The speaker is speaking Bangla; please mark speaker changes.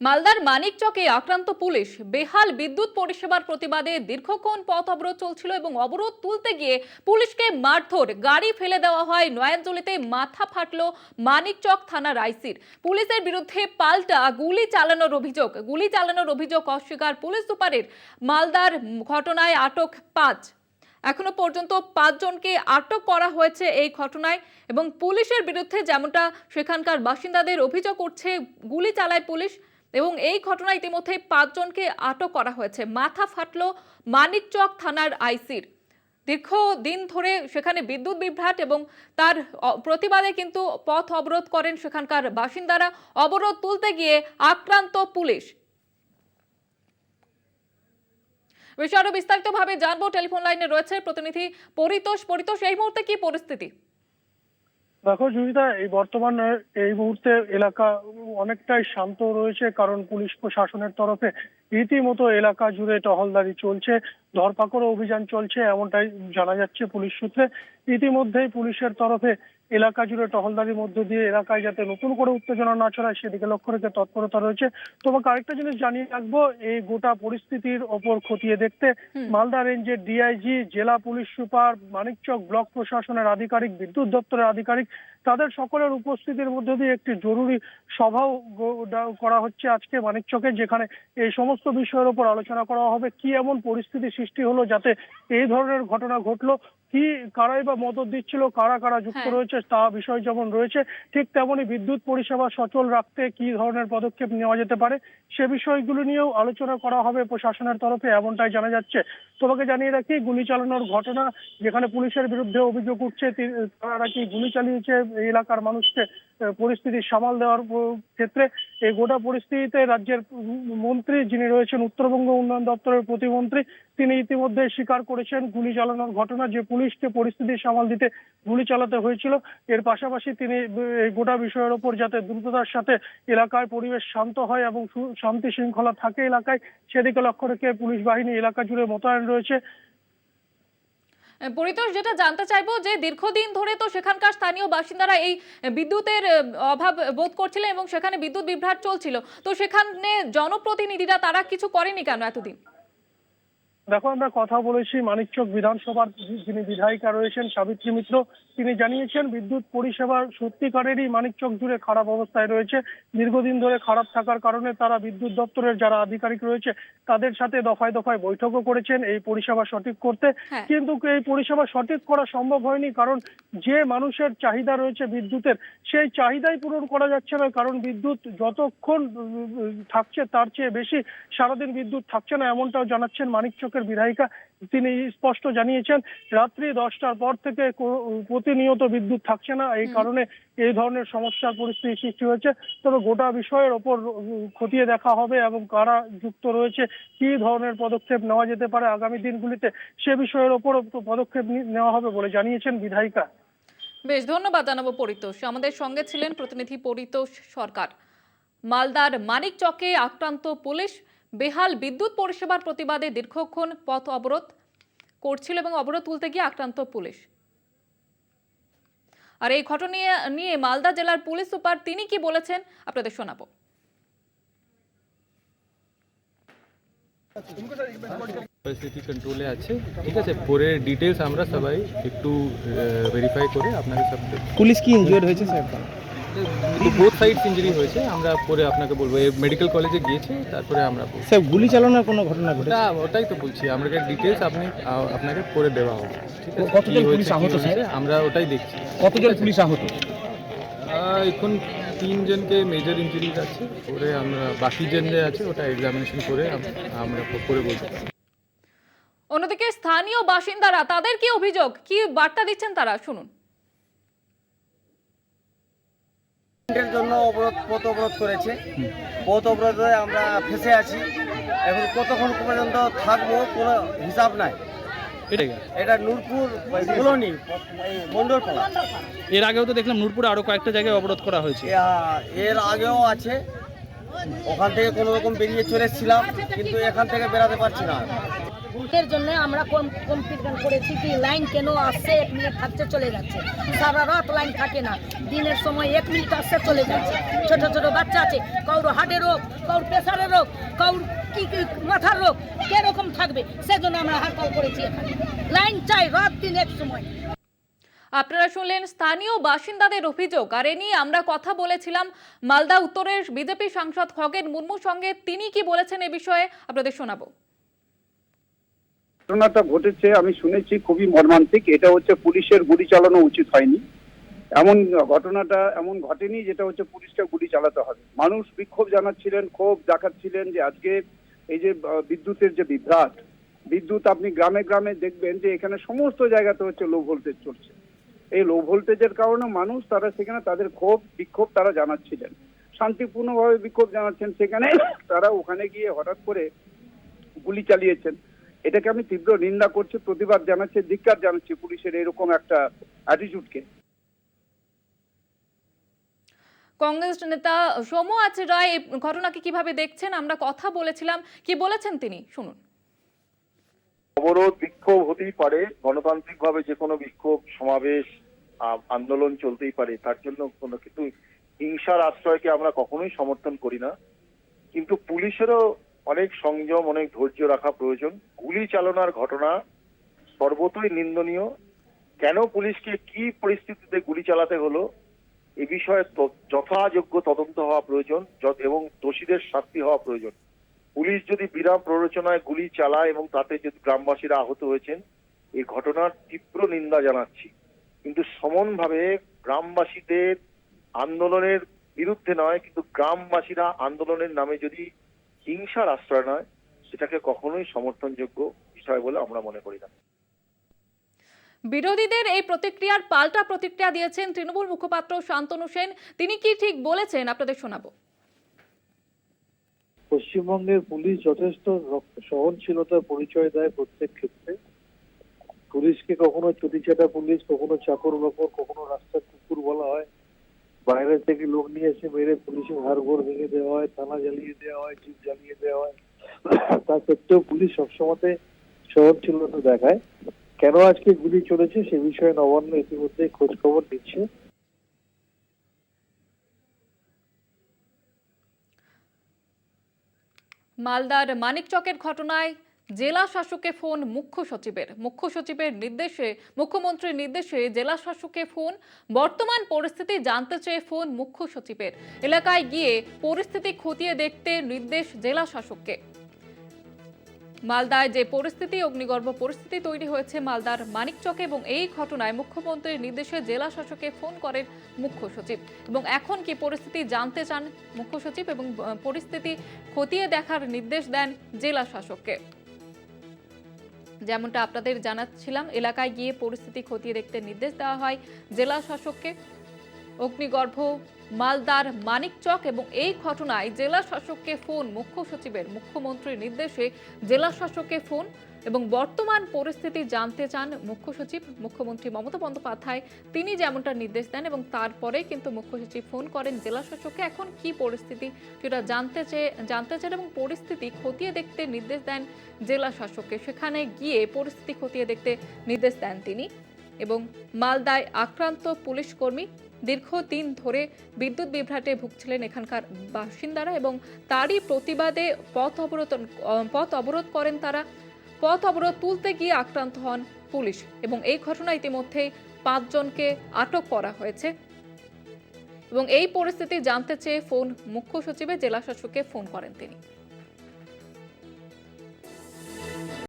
Speaker 1: মালদার মানিকচকে আক্রান্ত পুলিশ বেহাল বিদ্যুৎ পরিষেবার প্রতিবাদে দীর্ঘক্ষণ পথ অবরোধ চলছিল এবং অবরোধ তুলতে গিয়ে পুলিশকে মারধর, গাড়ি ফেলে দেওয়া হয়, নয়াঞ্জলিতে মাথা ফাটল মানিকচক থানার আইসির। পুলিশের বিরুদ্ধে পাল্টা গুলি চালানোর অভিযোগ, গুলি চালানোর অভিযোগ অস্বীকার পুলিশ সুপারের। মালদার ঘটনায় আটক পাঁচ। এখনও পর্যন্ত পাঁচজনকে আটক করা হয়েছে এই ঘটনায় এবং পুলিশের বিরুদ্ধে যেমনটা সেখানকার বাসিন্দাদের অভিযোগ করছে গুলি চালায় পুলিশ। এবং এই ঘটনায় ইতিমধ্যে পাঁচজনকে আটক করা হয়েছে। মাথা ফাটলো মানিকচক থানার আইসির। দীর্ঘ দিন ধরে সেখানে বিদ্যুৎ বিভ্রাট এবং তার প্রতিবাদে কিন্তু পথ অবরোধ করেন সেখানকার বাসিন্দারা। অবরোধ তুলতে গিয়ে আক্রান্ত পুলিশ। বিষয়ে আরও বিস্তারিতভাবে জানব। টেলিফোন লাইনে রয়েছে প্রতিনিধি পরিতোষ। পরিতোষ, এই মুহূর্তে কি পরিস্থিতি?
Speaker 2: দেখো জুবিতা এই বর্তমান এই মুহূর্তে এলাকা অনেকটাই শান্ত রয়েছে, কারণ পুলিশ প্রশাসনের তরফে রীতিমতো এলাকা জুড়ে টহলদারি চলছে। ধরপাকড় অভিযান চলছে এমনটাই জানা যাচ্ছে পুলিশ সূত্রে। ইতিমধ্যেই পুলিশের তরফে এলাকা জুড়ে টহলদারির মধ্য দিয়ে এলাকায় যাতে নতুন করে উত্তেজনা না ছড়ায় সেদিকে লক্ষ্য রেখে তৎপরতা রয়েছে। তোমাকে আরেকটা জিনিস জানিয়ে রাখব এই গোটা পরিস্থিতির ওপর খতিয়ে দেখতে মালদা রেঞ্জের ডিআইজি জেলা পুলিশ সুপার মানিকচক ব্লক প্রশাসনের আধিকারিক বিদ্যুৎ দপ্তরের আধিকারিক তাদের সকলের উপস্থিতির মধ্য দিয়ে একটি জরুরি সভাও করা হচ্ছে আজকে মানিকচকে যেখানে এই সমস্ত বিষয়ের উপর আলোচনা করা হবে। কি এমন পরিস্থিতি সৃষ্টি হলো যাতে এই ধরনের ঘটনা ঘটলো। কি কারাই বা মদত দিচ্ছিল কারা কারা যুক্ত
Speaker 1: হ্যাঁ।
Speaker 2: রয়েছে তা বিষয় যেমন রয়েছে ঠিক তেমনি বিদ্যুৎ পরিষেবা সচল রাখতে কি ধরনের পদক্ষেপ নেওয়া যেতে পারে সে বিষয়গুলো নিয়েও আলোচনা করা হবে প্রশাসনের তরফে এমনটাই জানা যাচ্ছে। তোমাকে জানিয়ে রাখি গুলি চালানোর ঘটনা যেখানে পুলিশের বিরুদ্ধে অভিযোগ উঠছে তারা নাকি গুলি চালিয়েছে এই এলাকার মানুষকে। পরিস্থিতি সামাল দেওয়ার ক্ষেত্রে এই গোটা পরিস্থিতিতে রাজ্যের মন্ত্রী যিনি রয়েছেন, উত্তরবঙ্গ উন্নয়ন দপ্তরের প্রতিমন্ত্রী, তিনি ইতিমধ্যে স্বীকার করেছেন গুলি চালানোর ঘটনা, যে পুলিশকে পরিস্থিতি সামাল দিতে গুলি চালাতে হয়েছিল। এর পাশাপাশি তিনি এই গোটা বিষয়ের ওপর যাতে দ্রুততার সাথে এলাকায় পরিবেশ শান্ত হয় এবং শান্তি শৃঙ্খলা থাকে এলাকায়, সেদিকে লক্ষ্য রেখে পুলিশ বাহিনী এলাকা জুড়ে মোতায়েন রয়েছে।
Speaker 1: পরিতোষ, যেটা জানতে চাইব যে দীর্ঘদিন ধরে তো সেখানকার স্থানীয় বাসিন্দারা এই বিদ্যুতের অভাব বোধ করছিলেন এবং সেখানে বিদ্যুৎ বিভ্রাট চলছিল। তো সেখানে জনপ্রতিনিধিরা তারা কিছু করেনি কেন এতদিন?
Speaker 2: দেখো আমরা কথা বলেছি মানিকচক বিধানসভার যিনি বিধায়িকা রয়েছেন সাবিত্রী মিত্র। তিনি জানিয়েছেন বিদ্যুৎ পরিষেবা সত্যিকারেরই মানিকচক জুড়ে খারাপ অবস্থায় রয়েছে। দীর্ঘদিন ধরে খারাপ থাকার কারণে তারা বিদ্যুৎ দপ্তরের যারা আধিকারিক রয়েছে তাদের সাথে দফায় দফায় বৈঠকও করেছেন এই পরিষেবা সঠিক করতে।
Speaker 1: হ্যাঁ।
Speaker 2: কিন্তু এই পরিষেবা সঠিক করা সম্ভব হয়নি কারণ যে মানুষের চাহিদা রয়েছে বিদ্যুতের সেই চাহিদাই পূরণ করা যাচ্ছে না কারণ বিদ্যুৎ যতক্ষণ থাকছে তার চেয়ে বেশি সারাদিন বিদ্যুৎ থাকছে না এমনটাও জানাচ্ছেন মানিকচকের বিধায়িকা তিনি স্পষ্ট জানিয়েছেন রাত্রি দশটার পর থেকে প্রতিনিয়ত বিদ্যুৎ থাকছে না। এই কারণে এই ধরনের সমস্যার পরিস্থিতি সৃষ্টি হয়েছে। তবে গোটা বিষয়ের ওপর খতিয়ে দেখা হবে এবং কারা যুক্ত রয়েছে কি ধরনের পদক্ষেপ নেওয়া যেতে পারে আগামী দিনগুলিতে সে বিষয়ের ওপর পদক্ষেপ নেওয়া হবে বলে জানিয়েছেন বিধায়িকা।
Speaker 1: বেশ ধন্যবাদ জানাব পরিতোষ। আমাদের সঙ্গে ছিলেন প্রতিনিধি পরিতোষ সরকার। মালদার মানিকচকে আক্রান্ত পুলিশ বেহাল বিদ্যুৎ পরিষেবার প্রতিবাদে দীর্ঘক্ষণ পথ অবরোধ করছিল এবং অবরোধ তুলতে গিয়ে আক্রান্ত পুলিশ। আর এই ঘটনা নিয়ে- মালদা জেলার পুলিশ সুপার তিনি কি বলেছেন আপনাদের শোনাবো।
Speaker 3: পরিস্থিতি কন্ট্রোলে আছে। ঠিক আছে পরে ডিটেলস আমরা সবাই একটু ভেরিফাই করে আপনাকে সব
Speaker 4: পুলিশ কি ইনজুয়ার্ড হয়েছে স্যার?
Speaker 3: বোথ সাইডস ইঞ্জুরি হয়েছে আমরা পরে আপনাকে বলব। মেডিকেল কলেজে গিয়েছে তারপরে আমরা
Speaker 4: স্যার গুলি চালানোর কোনো ঘটনা ঘটেছে?
Speaker 3: ওটা ওটাই তো বলছি আমাকে ডিটেলস আপনি আপনাকে পরে দেওয়া হবে। ঠিক আছে?
Speaker 4: কতজন পুলিশ আহত, স্যার?
Speaker 3: আমরা ওটাই দেখছি।
Speaker 4: কতজন পুলিশ আহত?
Speaker 3: এখন তিনজনকে মেজর ইঞ্জুরিজ আছে পরে আমরা বাকি জন যে আছে ওটা এক্সামিনেশন করে আমরা পরে বলতে
Speaker 1: অন্যদিকে স্থানীয় বাসিন্দারা তাদের কি অভিযোগ? কি বার্তা দিচ্ছেন তারা? শুনুন।
Speaker 5: এর জন্য অবরোধ পথ অবরোধ করেছে। পথ অবরোধে আমরা ফেসে আছি। এখন কতক্ষণ পর্যন্ত থাকব কোনো হিসাব নাই। এটা নূরপুর কলোনি মন্ডলপাড়া
Speaker 4: এর আগেও তো দেখলাম নূরপুরে আরও কয়েকটা জায়গায় অবরোধ করা হয়েছে।
Speaker 5: এর আগেও আছে। ওখান থেকে কোনো রকম বেরিয়ে চলে এসেছিলাম কিন্তু এখান থেকে বেরাতে পারছি না।
Speaker 6: এর জন্য আমরা কমপ্লিট করেছি কি লাইন কেন আসছে, এক মিনিট থাকছে, চলে যাচ্ছে। সারা রাত লাইন থাকে না। দিনের সময় এক মিনিট আসছে, চলে যাচ্ছে। ছোট ছোট বাচ্চা আছে, কাউর হার্টের রোগ, কাউর প্রেশারের রোগ, কাউর কি কি মাথার রোগ, কীরকম থাকবে, সেজন্য আমরা হরতাল করেছি এখানে। লাইন চাই রাত, দিন, এক সময়।
Speaker 1: আপনারা শুনলেন স্থানীয় বাসিন্দাদের অভিযোগ, আর এ নিয়ে আমরা কথা বলেছিলাম মালদা উত্তরের বিজেপি সাংসদ খগেন মুর্মুর সঙ্গে। তিনি কি বলেছেন এ বিষয়ে আপনাদের শোনাবো।
Speaker 7: ঘটনাটা ঘটেছে, আমি শুনেছি খুবই মর্মান্তিক। এটা হচ্ছে পুলিশের গুলি চালানো উচিত হয়নি। এমন ঘটনাটা এমন ঘটেনি যেটা হচ্ছে পুলিশকে গুলি চালাতে হবে। মানুষ বিক্ষোভ জানাচ্ছিলেন, ক্ষোভ দেখাচ্ছিলেন যে আজকে এই যে বিদ্যুতের যে বিভ্রাট, বিদ্যুৎ আপনি গ্রামে গ্রামে দেখবেন যে এখানে সমস্ত জায়গাতে হচ্ছে লো ভোল্টেজ চলছে। এই লো ভোল্টেজের কারণে মানুষ তারা সেখানে তাদের ক্ষোভ, বিক্ষোভ তারা জানাচ্ছিলেন। শান্তিপূর্ণভাবে বিক্ষোভ জানাচ্ছেন সেখানে। তারা ওখানে গিয়ে হঠাৎ করে গুলি চালিয়েছেন। এটাকে আমি তীব্র নিন্দা করছি প্রতিবাদ জানাচ্ছি ধিক্কার জানাচ্ছি পুলিশের এরকম একটা অ্যাটিটিউডকে
Speaker 1: কংগ্রেস নেতা সৌম্য আচ রায় এই ঘটনাকে কীভাবে দেখছেন? আমরা কথা বলেছিলাম। কি বলেছেন তিনি? শুনুন।
Speaker 8: অবরোধ বিক্ষোভ হতেই পারে গণতান্ত্রিকভাবে যে কোনো বিক্ষোভ সমাবেশ আন্দোলন চলতেই পারে তার জন্য কোনো কিন্তু হিংসার আশ্রয়কে আমরা কখনোই সমর্থন করি না। কিন্তু পুলিশেরও অনেক সংযম, অনেক ধৈর্য রাখা প্রয়োজন। গুলি চালনার ঘটনা সর্বতই নিন্দনীয়। কেন পুলিশকে কি পরিস্থিতিতে গুলি চালাতে হলো? এ বিষয়ে যথাযোগ্য তদন্ত হওয়া প্রয়োজন এবং দোষীদের শাস্তি হওয়া প্রয়োজন। পুলিশ যদি বিরাম প্ররোচনায় গুলি চালায় এবং তাতে যদি গ্রামবাসীরা আহত হয়েছেন এই ঘটনার তীব্র নিন্দা জানাচ্ছি। কিন্তু সমানভাবে গ্রামবাসীদের আন্দোলনের বিরুদ্ধে নয়, কিন্তু গ্রামবাসীরা আন্দোলনের নামে যদি হিংসার আশ্রয় নয় সেটাকে কখনোই সমর্থনযোগ্য বিষয় বলে আমরা মনে করি না।
Speaker 1: বিরোধীদের এই প্রতিক্রিয়ার পাল্টা প্রতিক্রিয়া দিয়েছেন তৃণমূল মুখপাত্র শান্তনু সেন। তিনি কি ঠিক বলেছেন? আপনাদের শোনাবো।
Speaker 9: পশ্চিমবঙ্গের পুলিশ যথেষ্ট সহনশীলতার পরিচয় দেয় প্রত্যেক ক্ষেত্রে। পুলিশকে কখনো চটিচাটা পুলিশ কখনো চাকর বাকর কখনো রাস্তার কুকুর বলা হয় বাইরে থেকে লোক নিয়ে এসে মেরে পুলিশের হাড়গোড় ভেঙে দেওয়া হয়, থানা জ্বালিয়ে দেওয়া হয়, জিপ জ্বালিয়ে দেওয়া হয়। তা সত্ত্বেও পুলিশ সবসময় সহনশীলতা দেখায়। কেন আজকে গুলি চলেছে সে বিষয়ে নবান্ন ইতিমধ্যে খোঁজ খবর নিচ্ছে।
Speaker 1: মালদার মানিকচকের ঘটনায় জেলা শাসককে ফোন মুখ্য সচিবের মুখ্য সচিবের নির্দেশে, মুখ্যমন্ত্রীর নির্দেশে জেলা শাসককে ফোন। বর্তমান পরিস্থিতি জানতে চেয়ে ফোন মুখ্য সচিবের। এলাকায় গিয়ে পরিস্থিতি খতিয়ে দেখতে নির্দেশ জেলা শাসককে। মালদায় যে পরিস্থিতি, অগ্নিগর্ভ পরিস্থিতি তৈরি হয়েছে মালদার মানিকচকে এবং এই ঘটনায় মুখ্যমন্ত্রীর নির্দেশে জেলা শাসককে ফোন করেন মুখ্য সচিব। এবং এখন কি পরিস্থিতি জানতে চান মুখ্য সচিব এবং পরিস্থিতি খতিয়ে দেখার নির্দেশ দেন জেলা শাসককে। যেমনটা আপনাদের জানাচ্ছিলাম এলাকায় গিয়ে পরিস্থিতি খতিয়ে দেখতে নির্দেশ দেওয়া হয়। জেলা শাসককে অগ্নিগর্ভ, মালদার মানিকচক এবং এই ঘটনায় জেলা শাসককে ফোন, মুখ্য সচিবের মুখ্যমন্ত্রীর নির্দেশে জেলা শাসককে ফোন এবং বর্তমান পরিস্থিতি জানতে চান মুখ্য সচিব, মুখ্যমন্ত্রী মমতা বন্দ্যোপাধ্যায়। তিনি যেমনটা নির্দেশ দেন এবং তারপরে কিন্তু মুখ্য সচিব ফোন করেন জেলা শাসককে। এখন কি পরিস্থিতি, সেটা জানতে চেয়ে জানতে চান এবং পরিস্থিতি খতিয়ে দেখতে নির্দেশ দেন জেলা শাসককে। সেখানে গিয়ে পরিস্থিতি খতিয়ে দেখতে নির্দেশ দেন তিনি। এবং মালদায় আক্রান্ত পুলিশ কর্মী দীর্ঘদিন ধরে বিদ্যুৎ বিভ্রাটে ভুগছিলেন এখানকার বাসিন্দারা এবং তারই প্রতিবাদে পথ অবরোধ পথ অবরোধ করেন তারা। পথ অবরোধ তুলতে গিয়ে আক্রান্ত হন পুলিশ এবং এই ঘটনা ইতিমধ্যে পাঁচজনকে আটক করা হয়েছে। এবং এই পরিস্থিতি জানতে চেয়ে ফোন মুখ্য সচিবে, জেলা শাসককে ফোন করেন তিনি।